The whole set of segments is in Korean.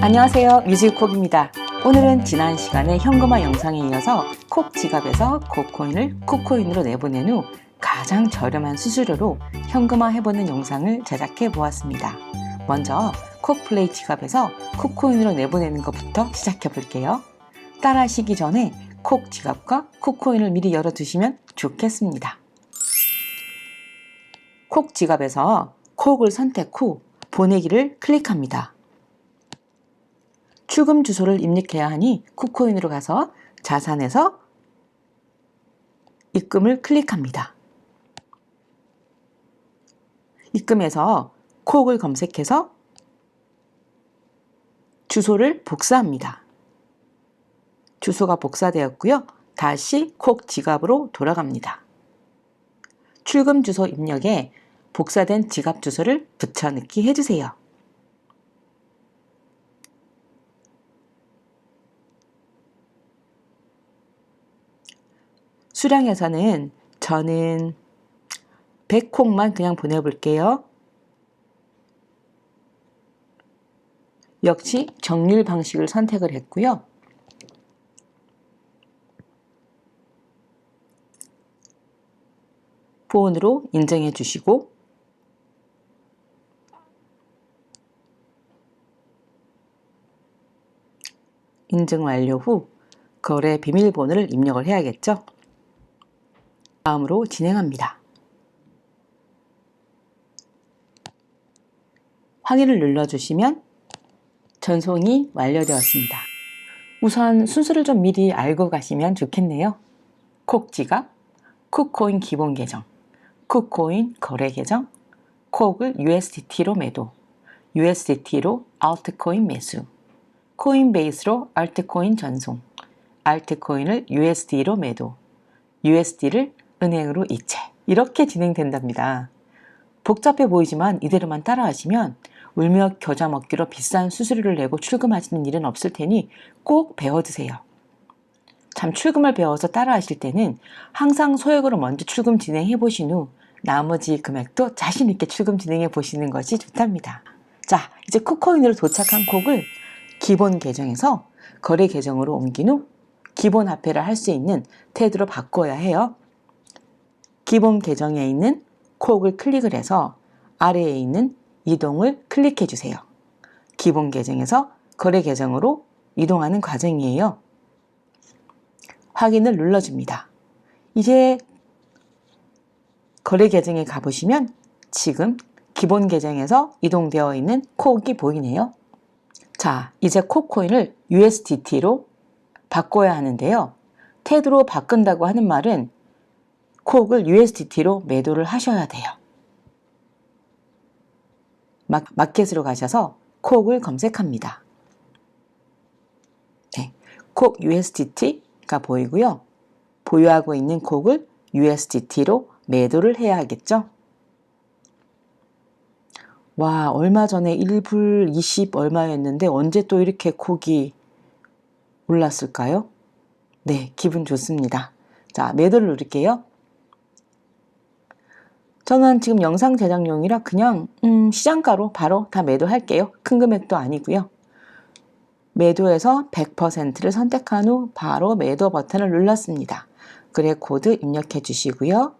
안녕하세요. 뮤직콕입니다. 오늘은 지난 시간에 현금화 영상에 이어서 콕 지갑에서 콕코인을 콕코인으로 내보낸 후 가장 저렴한 수수료로 현금화 해보는 영상을 제작해 보았습니다. 먼저 콕플레이 지갑에서 콕코인으로 내보내는 것부터 시작해 볼게요. 따라 하시기 전에 콕 지갑과 콕코인을 미리 열어두시면 좋겠습니다. 콕 지갑에서 콕을 선택 후 보내기를 클릭합니다. 출금 주소를 입력해야 하니 쿠코인으로 가서 자산에서 입금을 클릭합니다. 입금에서 콕을 검색해서 주소를 복사합니다. 주소가 복사되었고요. 다시 콕 지갑으로 돌아갑니다. 출금 주소 입력에 복사된 지갑 주소를 붙여넣기 해주세요. 수량에서는 저는 100콩만 그냥 보내볼게요. 역시 정률 방식을 선택을 했고요. 폰으로 인증해 주시고 인증 완료 후 거래 비밀번호를 입력을 해야겠죠. 다음으로 진행합니다. 확인을 눌러주시면 전송이 완료되었습니다. 우선 순서를 좀 미리 알고 가시면 좋겠네요. 콕 지갑, 쿡코인 기본 계정, 쿡코인 거래 계정, 콕을 USDT로 매도, USDT로 알트코인 매수, 코인베이스로 알트코인 전송, 알트코인을 USD로 매도, USD를 은행으로 이체. 이렇게 진행된답니다. 복잡해 보이지만 이대로만 따라하시면 울며 겨자 먹기로 비싼 수수료를 내고 출금하시는 일은 없을 테니 꼭 배워두세요. 참 출금을 배워서 따라하실 때는 항상 소액으로 먼저 출금 진행해 보신 후 나머지 금액도 자신 있게 출금 진행해 보시는 것이 좋답니다. 자, 이제 쿠코인으로 도착한 콕을 기본 계정에서 거래 계정으로 옮긴 후 기본 화폐를 할 수 있는 태도로 바꿔야 해요. 기본 계정에 있는 콕을 클릭을 해서 아래에 있는 이동을 클릭해 주세요. 기본 계정에서 거래 계정으로 이동하는 과정이에요. 확인을 눌러줍니다. 이제 거래 계정에 가보시면 지금 기본 계정에서 이동되어 있는 콕이 보이네요. 자, 이제 콕코인을 USDT로 바꿔야 하는데요. 테드로 바꾼다고 하는 말은 콕을 USDT로 매도를 하셔야 돼요. 마, 마켓으로 가셔서 콕을 검색합니다. 네, 콕 USDT가 보이고요. 보유하고 있는 콕을 USDT로 매도를 해야 하겠죠. 와, 얼마 전에 1불 20 얼마였는데 언제 또 이렇게 콕이 올랐을까요? 네, 기분 좋습니다. 자, 매도를 누를게요. 저는 지금 영상 제작용이라 그냥 음, 시장가로 바로 다 매도할게요. 큰 금액도 아니고요. 매도해서 100%를 선택한 후 바로 매도 버튼을 눌렀습니다. 그래 코드 입력해 주시고요.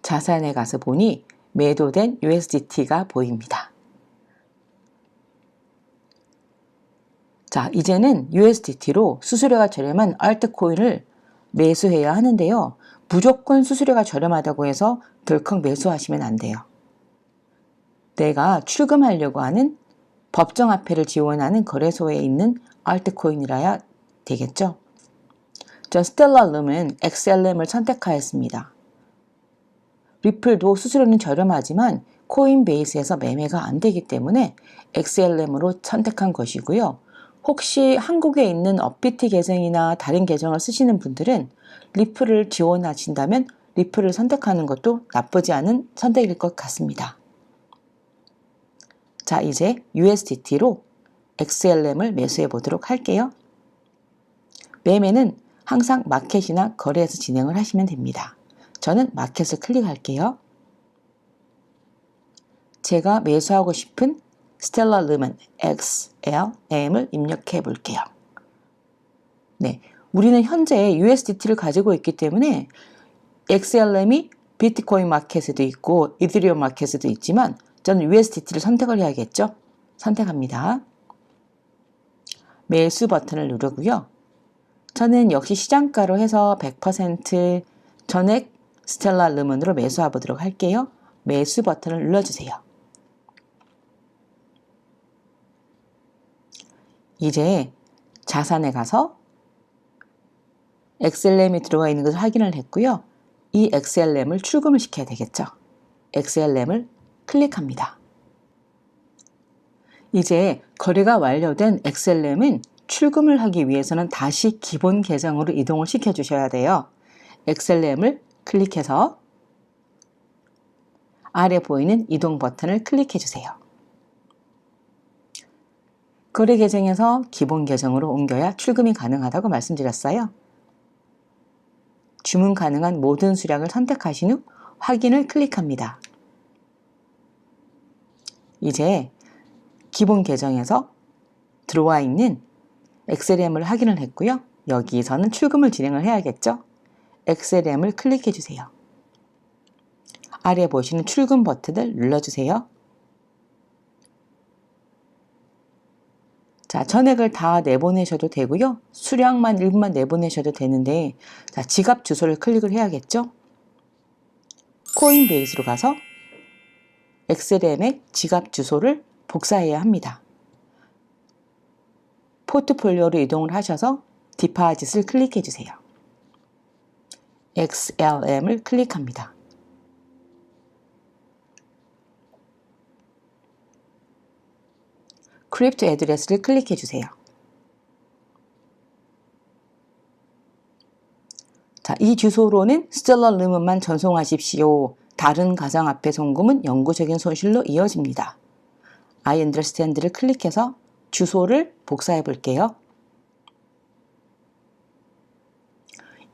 자산에 가서 보니 매도된 USDT가 보입니다. 자, 이제는 USDT로 수수료가 저렴한 알트코인을 매수해야 하는데요. 무조건 수수료가 저렴하다고 해서 덜컥 매수하시면 안 돼요. 내가 출금하려고 하는 법정화폐를 지원하는 거래소에 있는 알트코인이라야 되겠죠. 저 스텔라 룸은 XLM을 선택하였습니다. 리플도 수수료는 저렴하지만 코인베이스에서 매매가 안 되기 때문에 XLM으로 선택한 것이고요. 혹시 한국에 있는 업비트 계정이나 다른 계정을 쓰시는 분들은 리플을 지원하신다면 리플을 선택하는 것도 나쁘지 않은 선택일 것 같습니다. 자, 이제 USDT로 XLM을 매수해 보도록 할게요. 매매는 항상 마켓이나 거래에서 진행을 하시면 됩니다. 저는 마켓을 클릭할게요. 제가 매수하고 싶은 스텔라 르먼 XLM을 입력해 볼게요. 네. 우리는 현재 USDT를 가지고 있기 때문에 XLM이 비트코인 마켓에도 있고 이더리움 마켓에도 있지만 저는 USDT를 선택을 해야겠죠. 선택합니다. 매수 버튼을 누르고요. 저는 역시 시장가로 해서 100% 전액 스텔라 르몬으로 매수해 보도록 할게요. 매수 버튼을 눌러주세요. 이제 자산에 가서 XLM이 들어가 있는 것을 확인을 했고요. 이 XLM을 출금을 시켜야 되겠죠. XLM을 클릭합니다. 이제 거래가 완료된 XLM은 출금을 하기 위해서는 다시 기본 계정으로 이동을 시켜 주셔야 돼요. XLM을 클릭해서 아래 보이는 이동 버튼을 클릭해 주세요. 거래 계정에서 기본 계정으로 옮겨야 출금이 가능하다고 말씀드렸어요. 주문 가능한 모든 수량을 선택하신 후 확인을 클릭합니다. 이제 기본 계정에서 들어와 있는 XLM을 확인을 했고요. 여기서는 출금을 진행을 해야겠죠. XLM을 클릭해 주세요. 아래 보시는 출금 버튼을 눌러주세요. 자, 전액을 다 내보내셔도 되고요. 수량만 일부만 내보내셔도 되는데 자, 지갑 주소를 클릭을 해야겠죠. 코인베이스로 가서 XLM의 지갑 주소를 복사해야 합니다. 포트폴리오로 이동을 하셔서 디파짓을 클릭해 주세요. XLM을 클릭합니다. 크립토 애드레스를 클릭해 주세요. 자, 이 주소로는 스텔라 르문만 전송하십시오. 다른 가상화폐 송금은 영구적인 손실로 이어집니다. I understand를 클릭해서 주소를 복사해 볼게요.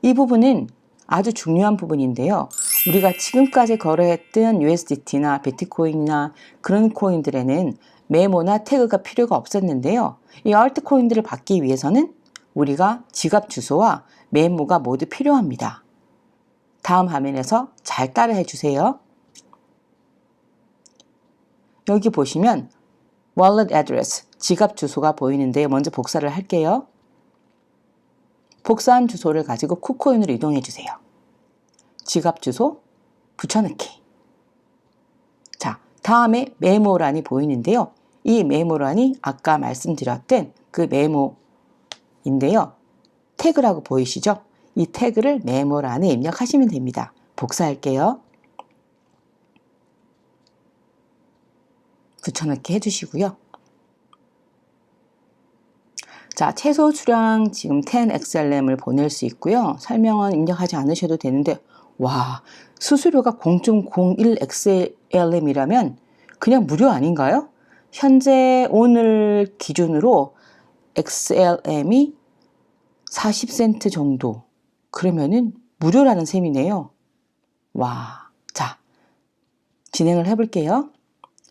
이 부분은 아주 중요한 부분인데요. 우리가 지금까지 거래했던 USDT나 비트코인이나 그런 코인들에는 메모나 태그가 필요가 없었는데요. 이 알트코인들을 받기 위해서는 우리가 지갑 주소와 메모가 모두 필요합니다. 다음 화면에서 잘 따라해 주세요. 여기 보시면 wallet address, 지갑 주소가 보이는데 먼저 복사를 할게요. 복사한 주소를 가지고 쿠코인으로 이동해 주세요. 지갑 주소 붙여넣기. 자, 다음에 메모란이 보이는데요. 이 메모란이 아까 말씀드렸던 그 메모인데요. 태그라고 보이시죠? 이 태그를 메모란에 입력하시면 됩니다. 복사할게요. 붙여넣기 해주시고요. 자, 최소 수량 지금 10XLM을 보낼 수 있고요. 설명은 입력하지 않으셔도 되는데, 와, 수수료가 0.01XLM이라면 그냥 무료 아닌가요? 현재 오늘 기준으로 XLM이 40센트 정도. 그러면은 무료라는 셈이네요. 와, 자, 진행을 해볼게요.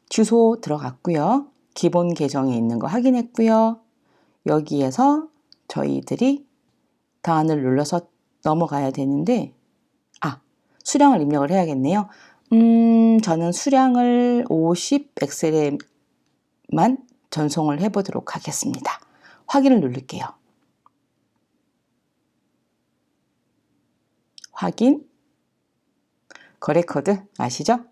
주소 들어갔고요. 기본 계정에 있는 거 확인했고요. 여기에서 저희들이 단을 눌러서 넘어가야 되는데, 아, 수량을 입력을 해야겠네요. 음, 저는 수량을 50 XLM 만 전송을 해보도록 하겠습니다. 확인을 누를게요. 확인. 거래 코드 아시죠?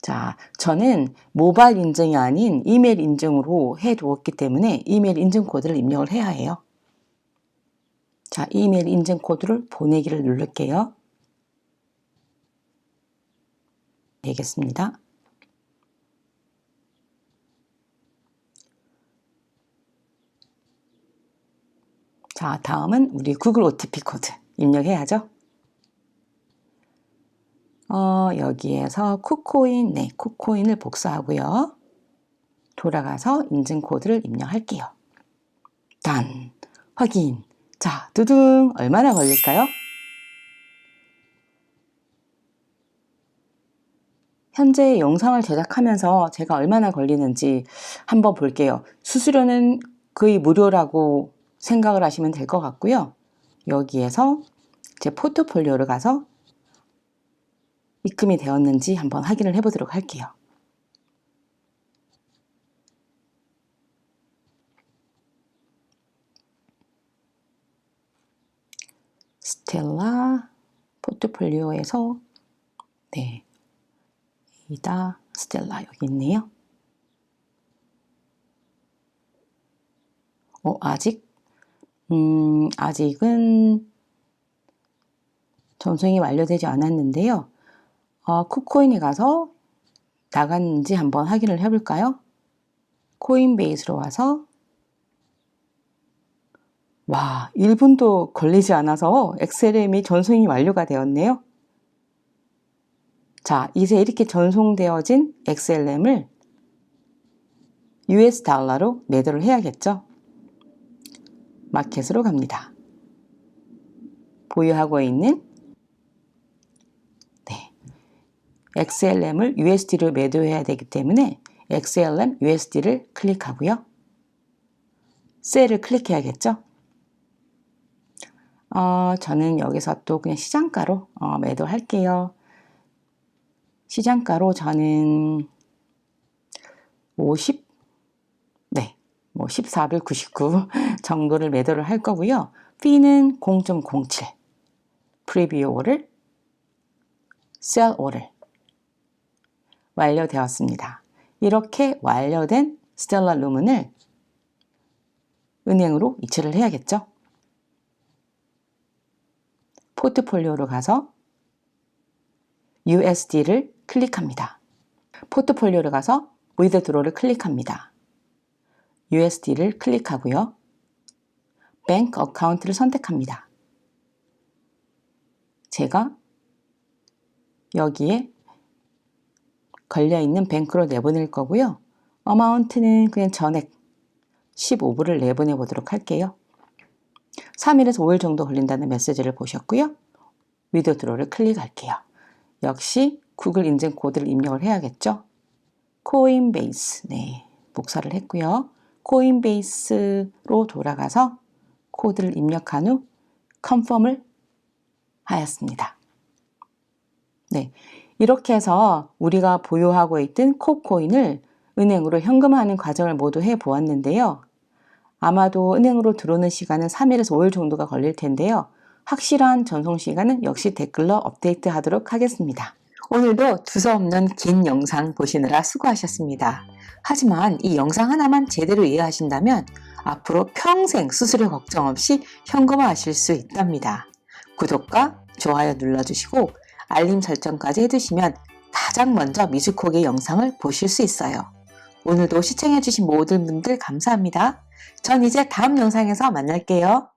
자, 저는 모바일 인증이 아닌 이메일 인증으로 해 두었기 때문에 이메일 인증 코드를 입력을 해야 해요. 자, 이메일 인증 코드를 보내기를 누를게요. 되겠습니다. 자, 다음은 우리 구글 OTP 코드 입력해야죠. 어, 여기에서 쿠코인, 네, 쿠코인을 복사하고요. 돌아가서 인증 코드를 입력할게요. 단, 확인. 자, 두둥, 얼마나 걸릴까요? 현재 영상을 제작하면서 제가 얼마나 걸리는지 한번 볼게요. 수수료는 거의 무료라고 생각을 하시면 될 것 같고요. 여기에서 제 포트폴리오를 가서 입금이 되었는지 한번 확인을 해보도록 할게요. 스텔라 포트폴리오에서 네 이다 스텔라 여기 있네요. 어 아직 음 아직은 전송이 완료되지 않았는데요. 어, 쿠코인에 가서 나갔는지 한번 확인을 해볼까요? 코인베이스로 와서 와 1분도 걸리지 않아서 XLM이 전송이 완료가 되었네요. 자 이제 이렇게 전송되어진 XLM을 US 달러로 매도를 해야겠죠. 마켓으로 갑니다. 보유하고 있는 네, XLM을 USD로 매도해야 되기 때문에 XLM USD를 클릭하고요. 셀을 클릭해야겠죠. 어, 저는 여기서 또 그냥 시장가로 어, 매도할게요. 시장가로 저는 50, 네, 뭐 14불 99 정도를 매도를 할 거고요. B는 0.07, 프리뷰 오를, 셀 오를 완료되었습니다. 이렇게 완료된 스텔라 루문을 은행으로 이체를 해야겠죠. 포트폴리오로 가서 USD를 클릭합니다. 포트폴리오로 가서 위드드로를 클릭합니다. USD를 클릭하고요. 뱅크 어카운트를 선택합니다. 제가 여기에 걸려있는 뱅크로 내보낼 거고요. 어마운트는 그냥 전액 15불을 내보내 보도록 할게요. 3일에서 5일 정도 걸린다는 메시지를 보셨고요. 위드 드로를 클릭할게요. 역시 구글 인증 코드를 입력을 해야겠죠. 코인베이스, 네, 복사를 했고요. 코인베이스로 돌아가서 코드를 입력한 후 컨펌을 하였습니다. 네, 이렇게 해서 우리가 보유하고 있던 코코인을 은행으로 현금화하는 과정을 모두 해 보았는데요. 아마도 은행으로 들어오는 시간은 3일에서 5일 정도가 걸릴 텐데요. 확실한 전송 시간은 역시 댓글로 업데이트 하도록 하겠습니다. 오늘도 두서없는 긴 영상 보시느라 수고하셨습니다. 하지만 이 영상 하나만 제대로 이해하신다면 앞으로 평생 수수료 걱정 없이 현금화하실 수 있답니다. 구독과 좋아요 눌러주시고 알림 설정까지 해두시면 가장 먼저 미주콕의 영상을 보실 수 있어요. 오늘도 시청해주신 모든 분들 감사합니다. 전 이제 다음 영상에서 만날게요.